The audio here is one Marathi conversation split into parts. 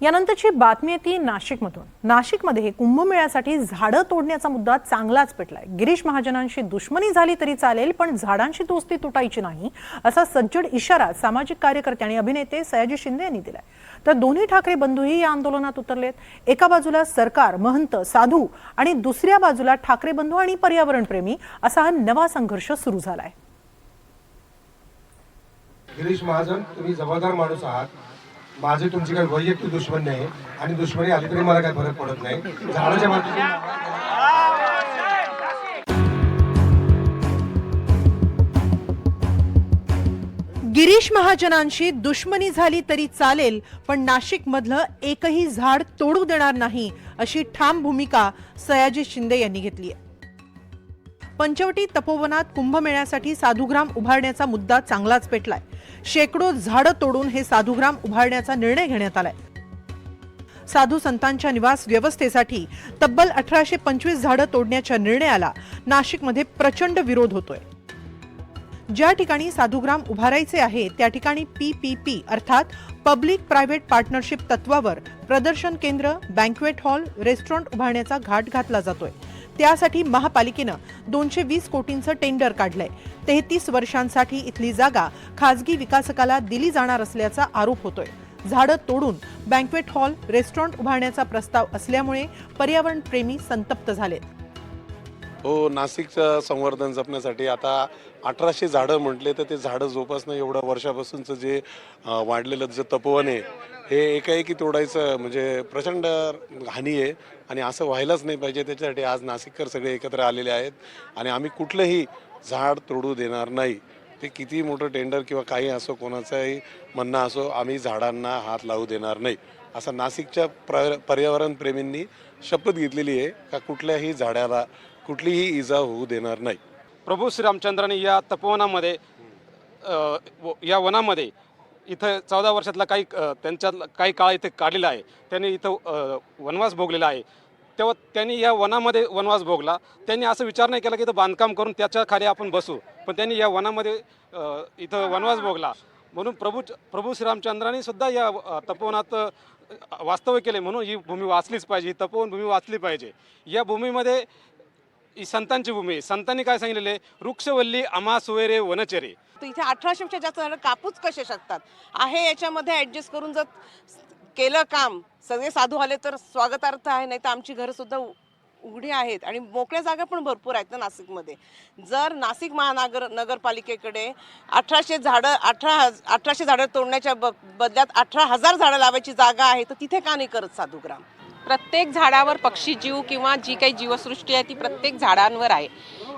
यानंतरची बातमी येते नाशिकमधून. नाशिकमध्ये कुंभमेळ्यासाठी झाडं तोडण्याचा मुद्दा चांगलाच पेटलाय. गिरीश महाजनांशी दुश्मनी झाली तरी चालेल पण झाडांशी दोस्ती तुटायची नाही असा सज्जड इशारा सामाजिक कार्यकर्ते आणि अभिनेते सयाजी शिंदे यांनी दिलाय. तर दोन्ही ठाकरे बंधूही या आंदोलनात उतरलेत. एका बाजूला सरकार महंत साधू आणि दुसऱ्या बाजूला ठाकरे बंधू आणि पर्यावरणप्रेमी असा हा नवा संघर्ष सुरू झालाय. गिरीश महाजन तुम्ही जबाबदार माणूस आहात. माझी तुमची काही वैयक्तिक दुश्मन नाही आणि दुश्मनी आली तरी मला काही फरक पडत नाही. झाडाच्या बाजूने गिरीश महाजनांशी दुश्मनी झाली तरी चालेल पण नाशिकमधलं एकही झाड तोडू देणार नाही अशी ठाम भूमिका सयाजी शिंदे यांनी घेतली आहे. पंचवटी तपोवनात कुंभमेळ्यासाठी साधुग्राम उभारण्याचा मुद्दा चांगलाच पेटलाय. शेकडो झाडं तोडून हे साधुग्राम उभारण्याचा निर्णय घेण्यात आलाय. साधू संतांच्या निवास व्यवस्थेसाठी तब्बल अठराशे पंचवीस झाडं तोडण्याच्या निर्णयाला नाशिकमध्ये प्रचंड विरोध होतोय. ज्या ठिकाणी साधुग्राम उभारायचे आहे त्या ठिकाणी पीपीपी अर्थात पब्लिक प्रायव्हेट पार्टनरशिप तत्वावर प्रदर्शन केंद्र बँक्वेट हॉल रेस्टॉरंट उभारण्याचा घाट घातला जातोय. त्यासाठी महापालिकेनं दोनशे वीस कोटींचं टेंडर काढलंय. तेहतीस वर्षांसाठी इथली जागा खासगी विकासकाला दिली जाणार असल्याचा आरोप होतोय. झाडं तोडून बँक्वेट हॉल रेस्टॉरंट उभारण्याचा प्रस्ताव असल्यामुळे पर्यावरण प्रेमी संतप्त झालेत. हो नाशिकचं संवर्धन जपण्यासाठी आता अठराशे झाडं म्हटले तर ते झाडं जोपासणं एवढं वर्षापासूनचं जे वाढलेलं जे तपोवन आहे हे एकाएकी तोडायचं म्हणजे प्रचंड हानी आहे आणि असं व्हायलाच नाही पाहिजे. त्याच्यासाठी आज नाशिककर सगळे एकत्र आलेले आहेत आणि आम्ही कुठलंही झाड तोडू देणार नाही. ते किती मोठं टेंडर किंवा काही असो कोणाचंही म्हणणं असो आम्ही झाडांना हात लावू देणार नाही. असं नाशिकच्या प्र पर्यावरण प्रेमींनी शपथ घेतलेली आहे का कुठल्याही झाडाला कुठलीही इजा होऊ देणार नाही. प्रभू श्रीरामचंद्राने या तपोवनामध्ये व- या वनामध्ये इथं चौदा वर्षातला काही त्यांच्या काही काळ इथे काढलेला आहे. त्यांनी इथं वनवास भोगलेला आहे. तेव्हा त्यांनी या वनामध्ये वनवास भोगला. त्यांनी असं विचार नाही केला की इथं बांधकाम करून त्याच्याखाली आपण बसू. पण त्यांनी या वनामध्ये इथं वनवास भोगला. म्हणून प्रभू प्रभू श्रीरामचंद्रांनी सुद्धा या तपोवनात वास्तव्य केले. म्हणून ही भूमी वाचलीच पाहिजे. ही तपोवन भूमी वाचली पाहिजे. या भूमीमध्ये ही संतांची भूमी आहे. संतांनी काय सांगितलेले वृक्षवल्ली आम्हा सुवेरे वनचरे. तर इथे अठराशेपेक्षा जास्त झाडं कापूच कसे शकतात? आहे याच्यामध्ये ॲडजस्ट करून जर केलं काम सगळे साधू आले तर स्वागतार्थ आहे नाही तर आमची घरं सुद्धा उ- उघडी आहेत आणि मोकळ्या जागा पण भरपूर आहेत ना नाशिकमध्ये. जर नाशिक महानगर नगरपालिकेकडे अठराशे झाडं अठरा अठराशे झाडं तोडण्याच्या ब बदल्यात अठरा हजार झाडं लावायची जागा आहे तर तिथे का नाही करत साधूग्राम प्रत्येक झाडावर पक्षी जीव किंवा जी काही जीवसृष्टी आहे ती प्रत्येक झाडांवर आहे.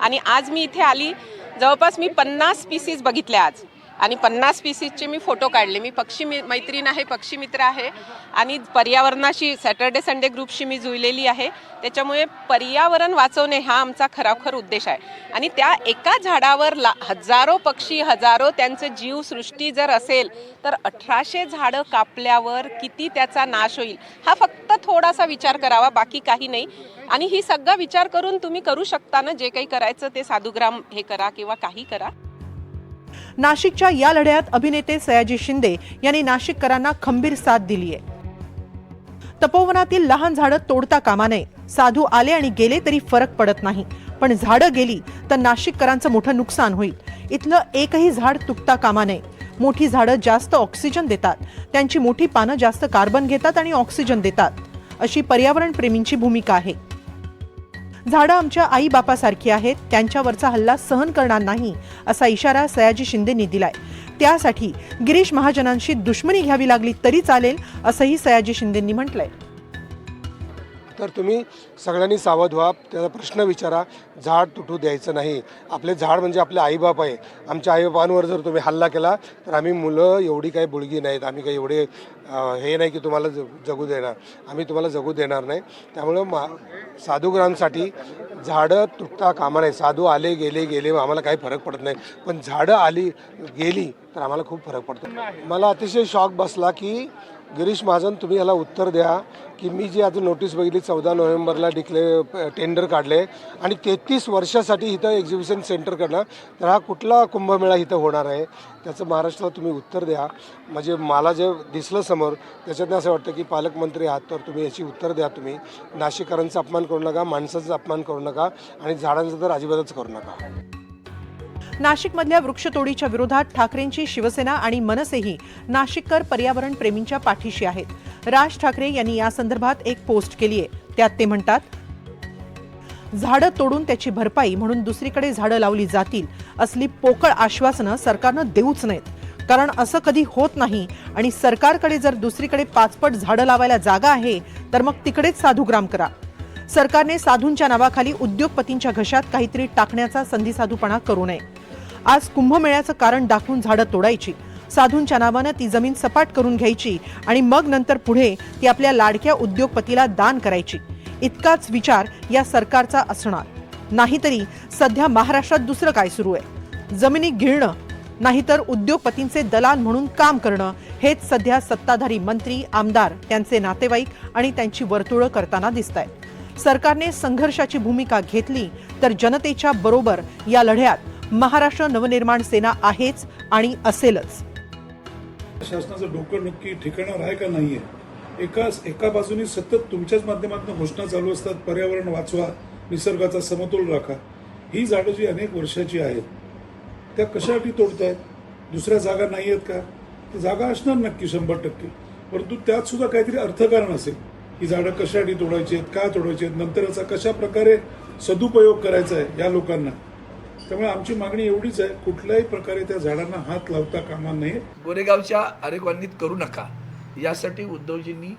आणि आज मी इथे आली. जवळपास मी पन्नास स्पीसीज बघितल्या आज. आणि पन्नास पीसीसचे मी फोटो काढले. मी पक्षी मी मैत्रीण आहे पक्षी मित्र आहे. आणि पर्यावरणाशी सॅटर्डे संडे ग्रुपशी मी जुळलेली आहे. त्याच्यामुळे पर्यावरण वाचवणे हा आमचा खराखर उद्देश आहे. आणि त्या एका झाडावर ला हजारो पक्षी हजारो त्यांचं जीवसृष्टी जर असेल तर अठराशे झाडं कापल्यावर किती त्याचा नाश होईल? हा फक्त थोडासा विचार करावा बाकी काही नाही. आणि ही सगळा विचार करून तुम्ही करू शकता ना? जे काही करायचं ते साधुग्राम हे करा किंवा काही करा. नाशिकच्या या लढ्यात अभिनेते सयाजी शिंदे यांनी नाशिककरांना खंबीर साथ दिली आहे तपोवनातील लहान झाडं तोडता कामा नये. साधू आले आणि गेले तरी फरक पडत नाही. पण झाडं गेली तर नाशिककरांचं मोठं नुकसान होईल. इथलं एकही झाड तुटता कामा नये. मोठी झाडं जास्त ऑक्सिजन देतात. त्यांची मोठी पानं जास्त कार्बन घेतात आणि ऑक्सिजन देतात. अशी पर्यावरण प्रेमींची भूमिका आहे. झाडं आमच्या आई बापासारखी आहेत त्यांच्यावरचा हल्ला सहन करणार नाही असा इशारा सयाजी शिंदेंनी दिलाय. त्यासाठी गिरीश महाजनांशी दुश्मनी घ्यावी लागली तरी चालेल असंही सयाजी शिंदेंनी म्हटलंय. तर तुम्ही सगळ्यांनी सावध व्हा त्याचा प्रश्न विचारा झाड तुटू द्यायचं नाही. आपले झाड म्हणजे आपले आईबाप आहे. आमच्या आईबापांवर जर तुम्ही हल्ला केला तर आम्ही मुलं एवढी काही बुळगी नाहीत आम्ही काही एवढे हे नाही की तुम्हाला जगू देणार. आम्ही तुम्हाला जगू देणार नाही. त्यामुळं मा साधूग्रांसाठी झाडं तुटता कामा नाही साधू आले गेले गेले आम्हाला काही फरक पडत नाही. पण झाडं आली गेली तर आम्हाला खूप फरक पडतो. मला अतिशय शॉक बसला की गिरीश महाजन तुम्ही याला उत्तर द्या की मी जी आता नोटीस बघितली चौदा नोव्हेंबरला डिक्ले टेंडर काढले आणि तेहतीस वर्षासाठी इथं एक्झिबिशन सेंटर करणार तर हा कुठला कुंभमेळा इथं होणार आहे? त्याचं महाराष्ट्राला तुम्ही उत्तर द्या. म्हणजे मला जे दिसलं सम समोर त्याच्यातनं असं वाटतं की पालकमंत्री आहात तर तुम्ही याची उत्तर द्या तुम्ही. नाशिककरांचा अपमान करू नका माणसाचा अपमान करू नका आणि झाडांचा तर अजिबातच करू नका. नाशिकमधल्या वृक्षतोडीच्या विरोधात ठाकरेंची शिवसेना आणि मनसेही नाशिककर पर्यावरण प्रेमींच्या पाठीशी आहेत. राज ठाकरे यांनी या संदर्भात एक पोस्ट केली आहे त्यात ते म्हणतात झाडं तोडून त्याची भरपाई म्हणून दुसरीकडे झाडं लावली जातील असली पोकळ आश्वासनं सरकारनं देऊच नाहीत. कारण असं कधी होत नाही. आणि सरकारकडे जर दुसरीकडे पाचपट झाडं लावायला जागा आहे तर मग तिकडेच साधुग्राम करा. सरकारने साधूंच्या नावाखाली उद्योगपतींच्या घशात काहीतरी टाकण्याचा संधीसाधूपणा करू नये. आज कुंभमेळ्याचं कारण दाखवून झाडं तोडायची. साधूंच्या नावानं ती जमीन सपाट करून घ्यायची आणि मग नंतर पुढे ती आपल्या लाडक्या उद्योगपतीला दान करायची. इतकाच विचार या सरकारचा असणार. नाहीतरी सध्या महाराष्ट्रात दुसरं काय सुरू आहे? जमिनी गिळणं नाहीतर उद्योगपतींचे दलाल म्हणून काम करणं हेच सध्या सत्ताधारी मंत्री आमदार त्यांचे नातेवाईक आणि त्यांची वर्तुळं करताना दिसत आहेत सरकारने संघर्षाची भूमिका घेतली तर जनतेच्या बरोबर या लढ्यात महाराष्ट्र नवनिर्माण सेना आहेच आणि असेलच. शासनाचं डोकं नक्की ठिकाणावर आहे का नाहीये? एका एका बाजूने सतत तुमच्याच माध्यमातून घोषणा चालू असतात पर्यावरण वाचवा निसर्गाचा समतोल राखा. ही झाडं जी अनेक वर्षाची आहेत त्या कशासाठी तोडतायत? दुसऱ्या जागा नाही आहेत का? ती जागा असणार नक्की शंभर टक्के. परंतु त्यात सुद्धा काहीतरी अर्थकारण असेल. ही झाडं कशासाठी तोडायची आहेत का तोडायची आहेत नंतर याचा कशा प्रकारे सदुपयोग करायचा आहे या लोकांना. त्यामुळे आमची मागणी एवढीच आहे कुठल्याही प्रकारे त्या झाडांना हात लावता कामा नये. गोरेगावच्या आरेकवांनीत करू नका. यासाठी उद्धवजींनी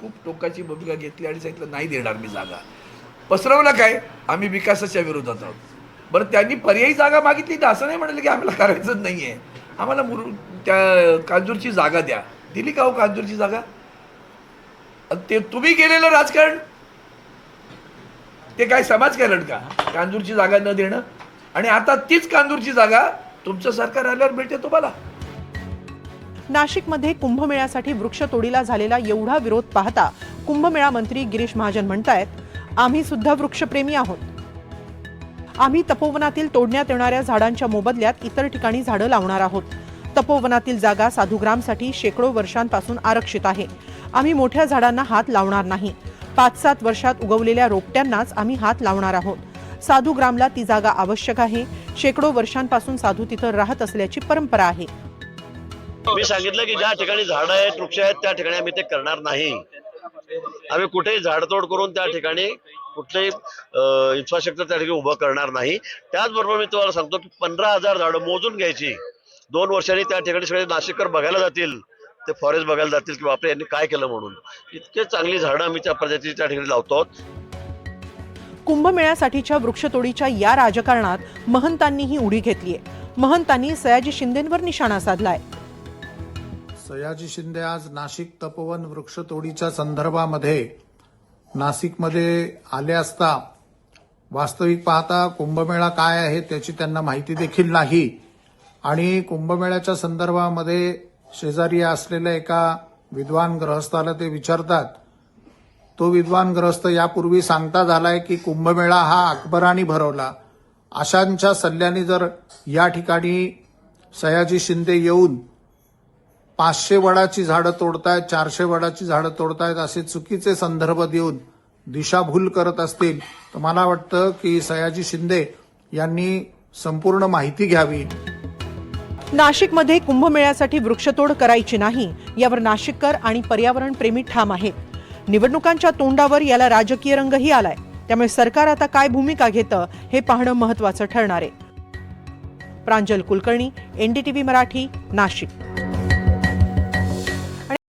खूप टोकाची भूमिका घेतली आणि सांगितलं नाही देणार मी जागा. पसरवलं काय? आम्ही विकासाच्या विरोधात आहोत. बरं त्यांनी पर्यायी जागा मागितली तर असं नाही म्हणाले की आम्हाला करायचंच नाही आहे आम्हाला मुरु त्या कांजूरची जागा द्या. दिली का हो कांजूरची जागा? ते तुम्ही गेलेलं राजकारण? ते काय समाजकारण का? कांजूरची जागा न देणं? आणि आता तीच कांजूरची जागा तुमचं सरकार आल्यावर मिळते तुम्हाला. नाशिकमध्ये कुंभमेळ्यासाठी वृक्षतोडीला झालेला एवढा विरोध पाहता कुंभमेळा मंत्री गिरीश महाजन म्हणतायत आम्ही सुद्धा वृक्षप्रेमी आहोत. आम्ही तपोवनातील तोडण्यात येणाऱ्या झाडांच्या मोबदल्यात इतर ठिकाणी झाडं लावणार आहोत. तपोवनातील जागा साधुग्रामसाठी शेकडो वर्षांपासून आरक्षित आहे. आम्ही मोठ्या झाडांना हात लावणार नाही. पाच सात वर्षात उगवलेल्या रोपट्यांनाच आम्ही हात लावणार आहोत. साधुग्रामला ती जागा आवश्यक आहे. शेकडो वर्षांपासून साधू तिथं राहत असल्याची परंपरा आहे. मी सांगितलं की ज्या ठिकाणी झाडं आहेत वृक्ष आहेत त्या ठिकाणी आम्ही ते करणार नाही. आम्ही कुठेही झाडतोड करून त्या ठिकाणी कुठलंही इन्फ्रास्ट्रक्चर त्या ठिकाणी उभं करणार नाही. त्याचबरोबर मी तुम्हाला सांगतो की पंधरा हजार झाडं मोजून घ्यायची. दोन वर्षांनी त्या ठिकाणी सगळे नाशिककर बघायला जातील. ते फॉरेस्ट बघायला जातील की बापरे यांनी काय केलं म्हणून. इतके चांगली झाडं आम्ही त्या प्रजातीची त्या ठिकाणी लावतो कुंभमेळ्यासाठीच्या वृक्षतोडीच्या या राजकारणात महंतांनीही उडी घेतलीय महंतांनी सयाजी शिंदेंवर निशाणा साधलाय. सयाजी शिंदे आज नाशिक तपोवन वृक्षतोडीच्या संदर्भामध्ये नाशिकमध्ये आले असता वास्तविक पाहता कुंभमेळा काय आहे त्याची त्यांना माहिती देखील नाही. आणि कुंभमेळ्याच्या संदर्भामध्ये शेजारी असलेल्या एका विद्वान ग्रहस्थाला ते विचारतात. तो विद्वान ग्रहस्थ यापूर्वी सांगता झालाय की कुंभमेळा हा अकबराने भरवला. अशांच्या सल्ल्याने जर या ठिकाणी सयाजी शिंदे येऊन पाचशे वडाची झाडं तोडतायत चारशे वडाची झाडं तोडतायत असे चुकीचे संदर्भ देऊन दिशाभूल करत असतील तर मला वाटतं की सयाजी शिंदे यांनी संपूर्ण माहिती घ्यावी. नाशिकमध्ये कुंभमेळ्यासाठी वृक्षतोड करायची नाही यावर नाशिककर आणि पर्यावरण प्रेमी ठाम आहेत. निवडणुकांच्या तोंडावर याला राजकीय रंगही आलाय. त्यामुळे सरकार आता काय भूमिका घेतं हे पाहणं महत्वाचं ठरणार आहे. प्रांजल कुलकर्णी एनडीटीव्ही मराठी नाशिक.